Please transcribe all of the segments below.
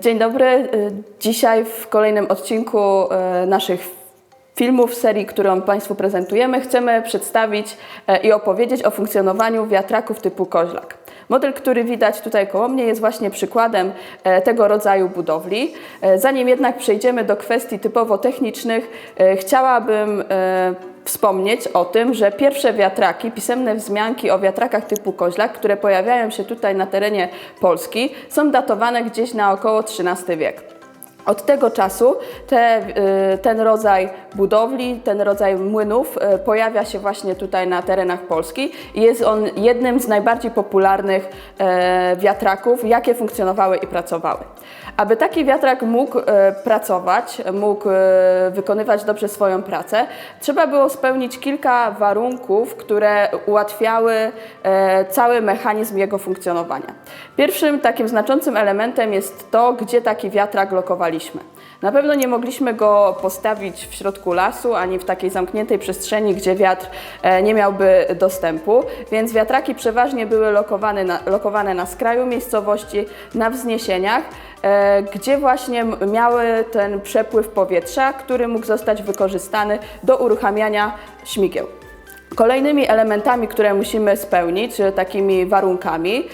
Dzień dobry. E, Dzisiaj w kolejnym odcinku e, naszych filmów serii, którą Państwu prezentujemy, chcemy przedstawić e, i opowiedzieć o funkcjonowaniu wiatraków typu koźlak. Model, który widać tutaj koło mnie, jest właśnie przykładem tego rodzaju budowli. Zanim jednak przejdziemy do kwestii typowo technicznych, chciałabym wspomnieć o tym, że pierwsze wiatraki, pisemne wzmianki o wiatrakach typu koźlak, które pojawiają się tutaj na terenie Polski, są datowane gdzieś na około XIII wiek. Od tego czasu te, y, ten rodzaj budowli, ten rodzaj młynów y, pojawia się właśnie tutaj na terenach Polski i jest on jednym z najbardziej popularnych e, wiatraków, jakie funkcjonowały i pracowały. Aby taki wiatrak mógł e, pracować, mógł e, wykonywać dobrze swoją pracę, trzeba było spełnić kilka warunków, które ułatwiały e, cały mechanizm jego funkcjonowania. Pierwszym takim znaczącym elementem jest to, gdzie taki wiatrak lokowaliśmy. Na pewno nie mogliśmy go postawić w środku lasu ani w takiej zamkniętej przestrzeni, gdzie wiatr e, nie miałby dostępu, więc wiatraki przeważnie były lokowane na, lokowane na skraju miejscowości, na wzniesieniach, e, gdzie właśnie miały ten przepływ powietrza, który mógł zostać wykorzystany do uruchamiania śmigieł. Kolejnymi elementami, które musimy spełnić, e, takimi warunkami,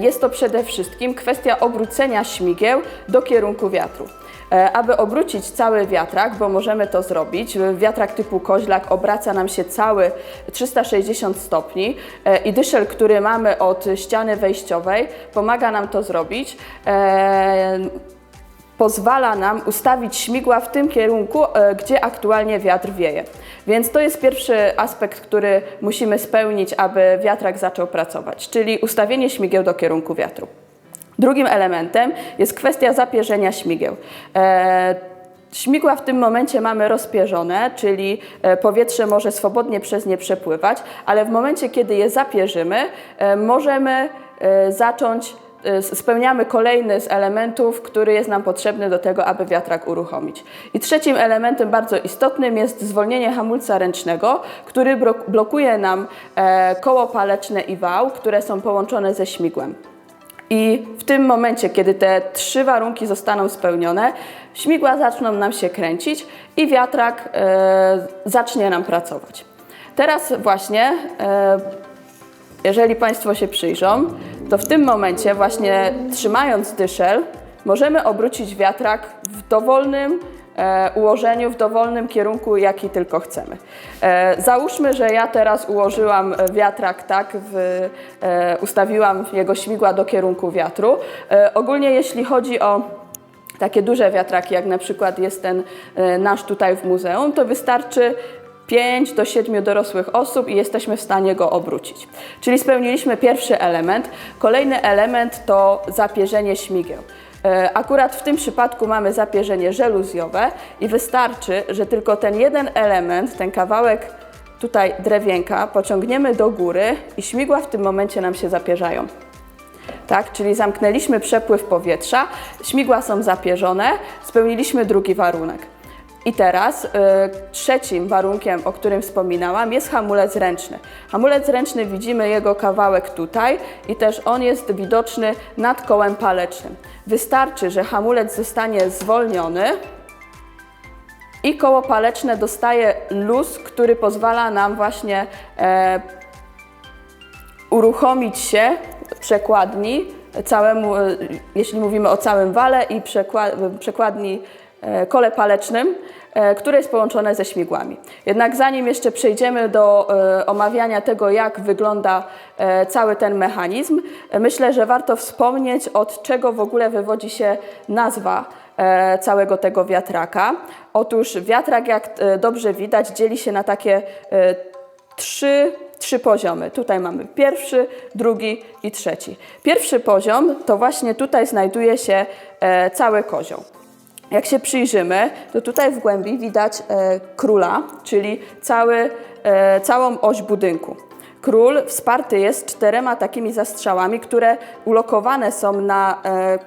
jest to przede wszystkim kwestia obrócenia śmigieł do kierunku wiatru. E, Aby obrócić cały wiatrak, bo możemy to zrobić, wiatrak typu koźlak obraca nam się cały 360 stopni e, i dyszel, który mamy od ściany wejściowej, pomaga nam to zrobić. E, pozwala nam ustawić śmigła w tym kierunku, gdzie aktualnie wiatr wieje. Więc to jest pierwszy aspekt, który musimy spełnić, aby wiatrak zaczął pracować, czyli ustawienie śmigieł do kierunku wiatru. Drugim elementem jest kwestia zapierzenia śmigieł. E, Śmigła w tym momencie mamy rozpierzone, czyli e, powietrze może swobodnie przez nie przepływać, ale w momencie, kiedy je zapierzymy, e, możemy zacząć spełniamy kolejny z elementów, który jest nam potrzebny do tego, aby wiatrak uruchomić. I trzecim elementem bardzo istotnym jest zwolnienie hamulca ręcznego, który blokuje nam koło paleczne i wał, które są połączone ze śmigłem. I w tym momencie, kiedy te trzy warunki zostaną spełnione, śmigła zaczną nam się kręcić i wiatrak e, zacznie nam pracować. Teraz właśnie e, jeżeli Państwo się przyjrzą, to w tym momencie właśnie trzymając dyszel, możemy obrócić wiatrak w dowolnym ułożeniu, w dowolnym kierunku, jaki tylko chcemy. E, załóżmy, że ja teraz ułożyłam e, wiatrak tak, w, e, ustawiłam jego śmigła do kierunku wiatru. E, ogólnie jeśli chodzi o takie duże wiatraki, jak na przykład jest ten e, nasz tutaj w muzeum, to wystarczy 5 do 7 dorosłych osób i jesteśmy w stanie go obrócić. Czyli spełniliśmy pierwszy element. Kolejny element to zapierzenie śmigieł. E, Akurat w tym przypadku mamy zapierzenie żeluzjowe i wystarczy, że tylko ten jeden element, ten kawałek tutaj drewienka pociągniemy do góry i śmigła w tym momencie nam się zapierzają tak? Czyli zamknęliśmy przepływ powietrza, śmigła są zapierzone, spełniliśmy drugi warunek. I teraz y, trzecim warunkiem, o którym wspominałam, jest hamulec ręczny. Hamulec ręczny widzimy jego kawałek tutaj i też on jest widoczny nad kołem palecznym. Wystarczy, że hamulec zostanie zwolniony i koło paleczne dostaje luz, który pozwala nam właśnie e, uruchomić się przekładni całemu, e, jeśli mówimy o całym wale i przekła- przekładni e, kole palecznym, które jest połączone ze śmigłami. Jednak zanim jeszcze przejdziemy do e, omawiania tego, jak wygląda e, cały ten mechanizm, e, myślę, że warto wspomnieć, od czego w ogóle wywodzi się nazwa e, całego tego wiatraka. Otóż wiatrak, jak e, dobrze widać, dzieli się na takie e, trzy, trzy poziomy. Tutaj mamy pierwszy, drugi i trzeci. Pierwszy poziom to właśnie tutaj znajduje się e, cały kozioł. Jak się przyjrzymy, to tutaj w głębi widać e, króla, czyli cały, e, całą oś budynku. Król wsparty jest czterema takimi zastrzałami, które ulokowane są na e,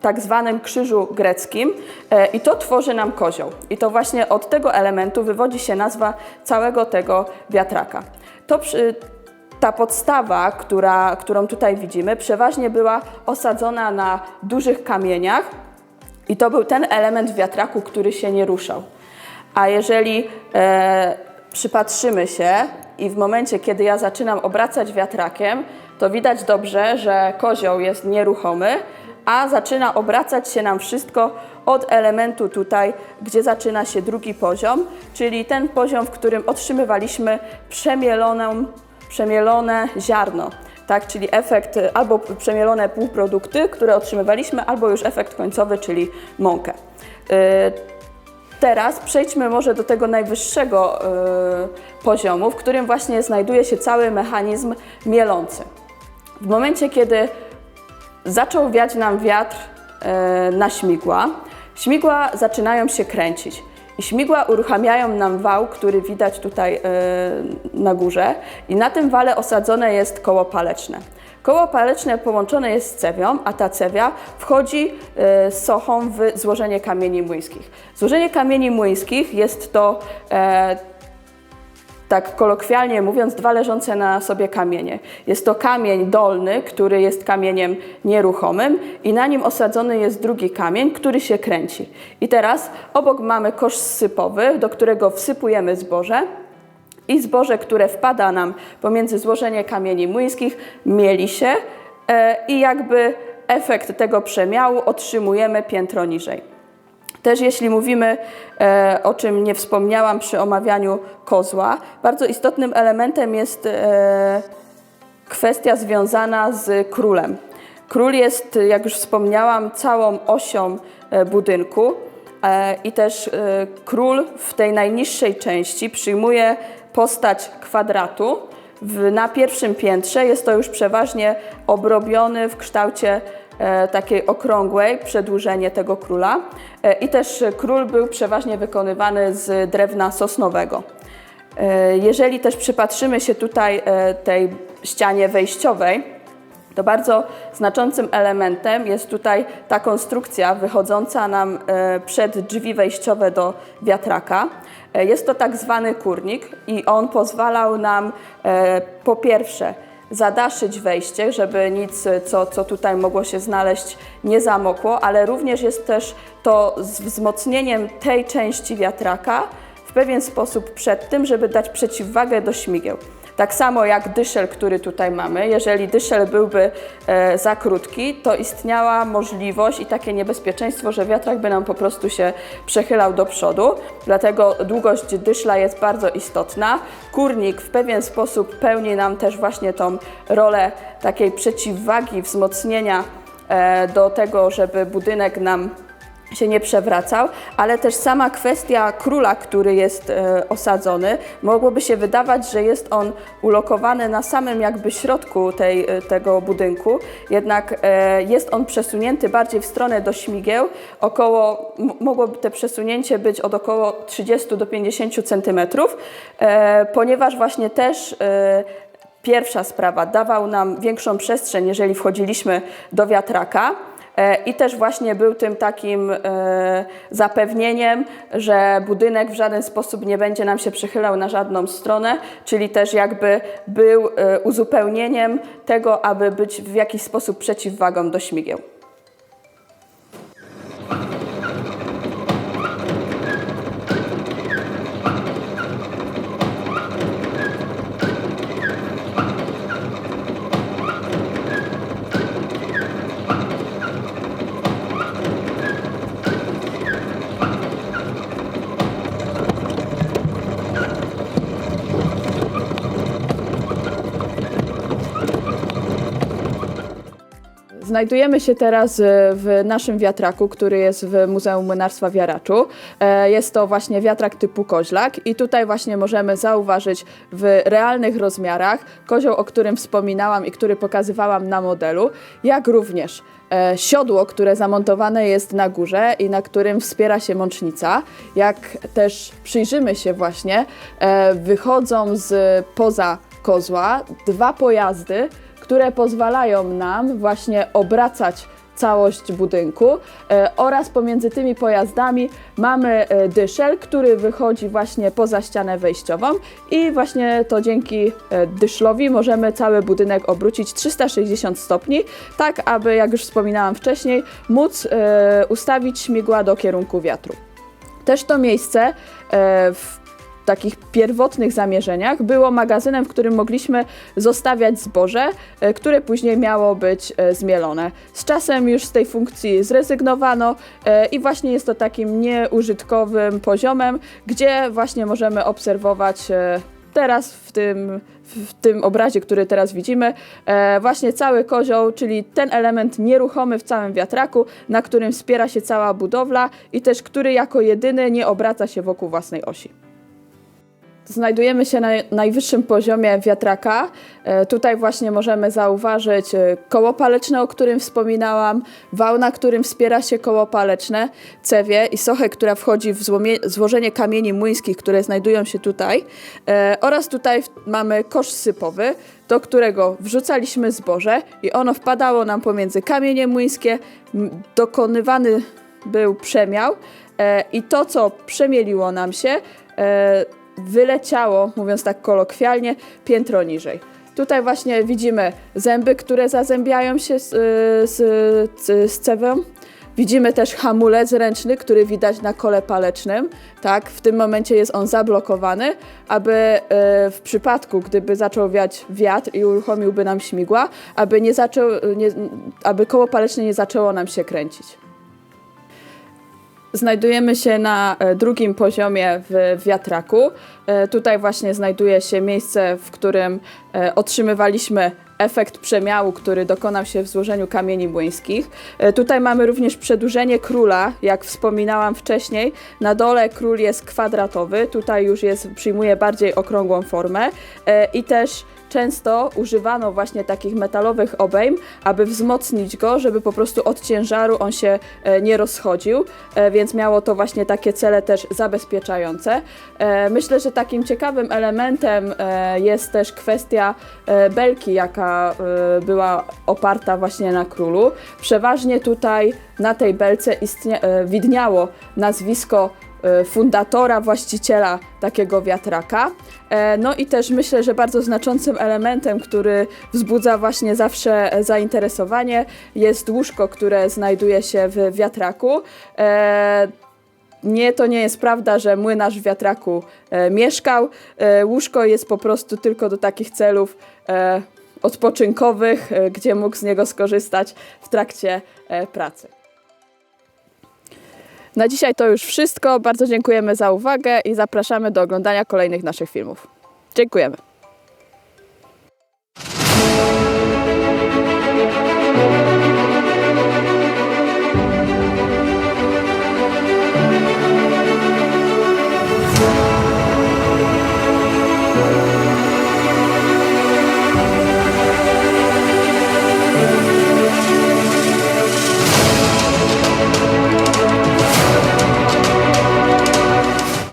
tak zwanym krzyżu greckim e, i to tworzy nam kozioł. I to właśnie od tego elementu wywodzi się nazwa całego tego wiatraka. To przy, ta podstawa, która, którą tutaj widzimy, przeważnie była osadzona na dużych kamieniach i to był ten element wiatraku, który się nie ruszał. A jeżeli e, przypatrzymy się i w momencie, kiedy ja zaczynam obracać wiatrakiem, to widać dobrze, że kozioł jest nieruchomy, a zaczyna obracać się nam wszystko od elementu tutaj, gdzie zaczyna się drugi poziom, czyli ten poziom, w którym otrzymywaliśmy przemielone ziarno. Tak, czyli efekt y, albo przemielone półprodukty, które otrzymywaliśmy, albo już efekt końcowy, czyli mąkę. Y, Teraz przejdźmy może do tego najwyższego y, poziomu, w którym właśnie znajduje się cały mechanizm mielący. W momencie, kiedy zaczął wiać nam wiatr na śmigła, śmigła zaczynają się kręcić. Śmigła uruchamiają nam wał, który widać tutaj e, na górze, i na tym wale osadzone jest koło paleczne. Koło paleczne połączone jest z cewią, a ta cewia wchodzi e, z sochą w złożenie kamieni młyńskich. Złożenie kamieni młyńskich jest to e, tak kolokwialnie mówiąc, dwa leżące na sobie kamienie. Jest to kamień dolny, który jest kamieniem nieruchomym i na nim osadzony jest drugi kamień, który się kręci. I teraz obok mamy kosz sypowy, do którego wsypujemy zboże i zboże, które wpada nam pomiędzy złożenie kamieni młyńskich, mieli się e, i jakby efekt tego przemiału otrzymujemy piętro niżej. Też jeśli mówimy, e, o czym nie wspomniałam przy omawianiu kozła, bardzo istotnym elementem jest e, kwestia związana z królem. Król jest, jak już wspomniałam, całą osią e, budynku i też król w tej najniższej części przyjmuje postać kwadratu. Na pierwszym piętrze jest to już przeważnie obrobiony w kształcie takiej okrągłej przedłużenie tego króla. E, I też król był przeważnie wykonywany z drewna sosnowego. E, Jeżeli też przypatrzymy się tutaj e, tej ścianie wejściowej, to bardzo znaczącym elementem jest tutaj ta konstrukcja wychodząca nam e, przed drzwi wejściowe do wiatraka. E, Jest to tak zwany kurnik i on pozwalał nam e, po pierwsze zadaszyć wejście, żeby nic, co, co tutaj mogło się znaleźć, nie zamokło, ale również jest też to z wzmocnieniem tej części wiatraka w pewien sposób przed tym, żeby dać przeciwwagę do śmigieł. Tak samo jak dyszel, który tutaj mamy, jeżeli dyszel byłby e, za krótki, to istniała możliwość i takie niebezpieczeństwo, że wiatrak by nam po prostu się przechylał do przodu. Dlatego długość dyszla jest bardzo istotna. Kurnik w pewien sposób pełni nam też właśnie tą rolę takiej przeciwwagi, wzmocnienia e, do tego, żeby budynek nam się nie przewracał, ale też sama kwestia króla, który jest e, osadzony, mogłoby się wydawać, że jest on ulokowany na samym jakby środku tej, e, tego budynku, jednak e, jest on przesunięty bardziej w stronę do śmigieł, około, mogłoby te przesunięcie być od około 30 do 50 centymetrów, ponieważ właśnie też Pierwsza sprawa dawał nam większą przestrzeń, jeżeli wchodziliśmy do wiatraka. E, I też właśnie był tym takim e, zapewnieniem, że budynek w żaden sposób nie będzie nam się przychylał na żadną stronę, czyli też jakby był e, uzupełnieniem tego, aby być w jakiś sposób przeciwwagą do śmigieł. Znajdujemy się teraz e, w naszym wiatraku, który jest w Muzeum Młynarstwa w Jaraczu. E, Jest to właśnie wiatrak typu koźlak i tutaj właśnie możemy zauważyć w realnych rozmiarach kozioł, o którym wspominałam i który pokazywałam na modelu, jak również e, siodło, które zamontowane jest na górze i na którym wspiera się mącznica. Jak też przyjrzymy się właśnie, e, wychodzą z poza kozła dwa pojazdy, które pozwalają nam właśnie obracać całość budynku e, oraz pomiędzy tymi pojazdami mamy e, dyszel, który wychodzi właśnie poza ścianę wejściową i właśnie to dzięki e, dyszlowi możemy cały budynek obrócić 360 stopni, tak aby, jak już wspominałam wcześniej, móc ustawić śmigła do kierunku wiatru. Też to miejsce w takich pierwotnych zamierzeniach było magazynem, w którym mogliśmy zostawiać zboże, e, które później miało być e, zmielone. Z czasem już z tej funkcji zrezygnowano e, i właśnie jest to takim nieużytkowym poziomem, gdzie właśnie możemy obserwować teraz w tym, w tym obrazie, który teraz widzimy, właśnie cały kozioł, czyli ten element nieruchomy w całym wiatraku, na którym wspiera się cała budowla i też który jako jedyny nie obraca się wokół własnej osi. Znajdujemy się na najwyższym poziomie wiatraka. E, Tutaj właśnie możemy zauważyć e, koło paleczne, o którym wspominałam, wał, na którym wspiera się koło paleczne, cewie i sochę, która wchodzi w złożenie kamieni młyńskich, które znajdują się tutaj. E, Oraz tutaj mamy kosz sypowy, do którego wrzucaliśmy zboże i ono wpadało nam pomiędzy kamienie młyńskie. Dokonywany był przemiał i to, co przemieliło nam się, wyleciało, mówiąc tak kolokwialnie, piętro niżej. Tutaj właśnie widzimy zęby, które zazębiają się z, y, z, z, cewą. Widzimy też hamulec ręczny, który widać na kole palecznym. Tak, w tym momencie jest on zablokowany, aby y, w przypadku, gdyby zaczął wiać wiatr i uruchomiłby nam śmigła, aby, nie zaczął, nie, aby koło paleczne nie zaczęło nam się kręcić. Znajdujemy się na e, drugim poziomie w wiatraku. E, Tutaj właśnie znajduje się miejsce, w którym e, otrzymywaliśmy efekt przemiału, który dokonał się w złożeniu kamieni młyńskich. Tutaj mamy również przedłużenie króla, jak wspominałam wcześniej. Na dole król jest kwadratowy, tutaj już jest, przyjmuje bardziej okrągłą formę i też często używano właśnie takich metalowych obejm, aby wzmocnić go, żeby po prostu od ciężaru on się e, nie rozchodził, e, więc miało to właśnie takie cele też zabezpieczające. E, Myślę, że takim ciekawym elementem jest też kwestia belki, jaka była oparta właśnie na królu. Przeważnie tutaj na tej belce istnie, e, widniało nazwisko fundatora, właściciela takiego wiatraka. E, No i też myślę, że bardzo znaczącym elementem, który wzbudza właśnie zawsze e, zainteresowanie, jest łóżko, które znajduje się w wiatraku. E, Nie, to nie jest prawda, że młynarz w wiatraku e, mieszkał. E, łóżko jest po prostu tylko do takich celów e, odpoczynkowych, e, gdzie mógł z niego skorzystać w trakcie e, pracy. Na dzisiaj to już wszystko. Bardzo dziękujemy za uwagę i zapraszamy do oglądania kolejnych naszych filmów. Dziękujemy.